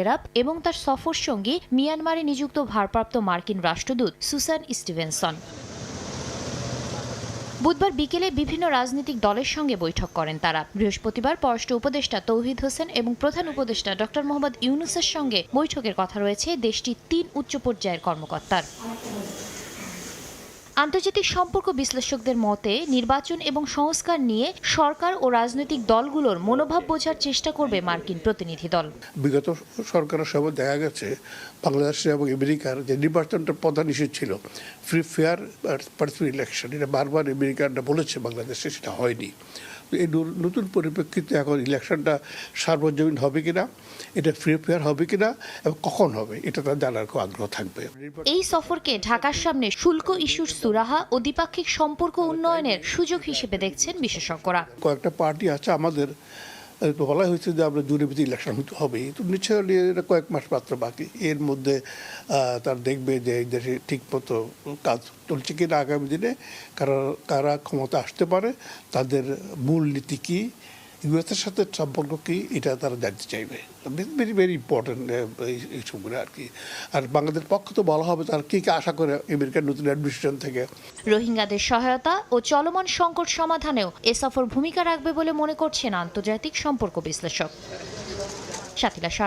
হেরাপ এবং তার সফর সঙ্গী মিয়ানমারে নিযুক্ত ভারপ্রাপ্ত মার্কিন রাষ্ট্রদূত সুসান স্টিভেনসন। বুধবার বিকেলে বিভিন্ন রাজনৈতিক দলের সঙ্গে বৈঠক করেন তারা। বৃহস্পতিবার পররাষ্ট্র উপদেষ্টা তৌহিদ হোসেন এবং প্রধান উপদেষ্টা ডক্টর মোহাম্মদ ইউনুসের সঙ্গে বৈঠকের কথা রয়েছে দেশটির তিন উচ্চ পর্যায়ের কর্মকর্তার। আন্তর্জাতিক সম্পর্ক বিশ্লেষকদের মতে নির্বাচন এবং সংস্কার নিয়ে সরকার ও রাজনৈতিক দলগুলোর মনোভাব বোঝার চেষ্টা করবে মার্কিন প্রতিনিধি দল। বিগত সরকারের সময় দেখা গেছে বাংলাদেশে এবং আমেরিকার যে নির্বাচনটা প্রধান ইস্যু ছিল ফ্রি ফেয়ার পার্টিসিপেট ইলেকশন এটা বারবার আমেরিকানরা বলেছে বাংলাদেশে সেটা হয়নি। এই নতুন পরিপ্রেক্ষিতে এখন ইলেকশনটা সার্বজনীন হবে কিনা এটা ফ্রি ফেয়ার হবে কিনা এবং কখন হবে এটা তার জানার খুব আগ্রহ থাকবে। এই সফরকে ঢাকার সামনে শুল্ক ইস্যুর সুরাহা ও দ্বিপাক্ষিক সম্পর্ক উন্নয়নের সুযোগ হিসেবে দেখছেন বিশেষজ্ঞরা। কয়েকটা পার্টি আছে আমাদের বলা হয়েছে যে আমরা জুড়ে ভিতরে ইলেকশন হতে হবে। তো নিশ্চয়ই এটা কয়েক মাস মাত্র বাকি। এর মধ্যে তার দেখবে যে এই দেশে ঠিক মতো কাজ চলছে কিনা আগামী দিনে, কারা কারা ক্ষমতা আসতে পারে, তাদের মূল নীতি কী ইউএসের সাথে সম্পর্ক কী, এটা তারা জানতে চাইবে। ভেরি ভেরি ইম্পর্টেন্ট এই সবগুলো আর কি। আর বাংলাদেশ পক্ষ তো বলা হবে তারা কী কী আশা করে আমেরিকার নতুন অ্যাডমিনিস্ট্রেশন থেকে। রোহিঙ্গাদের সহায়তা ও চলমান সংকট সমাধানেও এ সফর ভূমিকা রাখবে বলে মনে করছেন আন্তর্জাতিক সম্পর্ক বিশ্লেষক। সাথীলা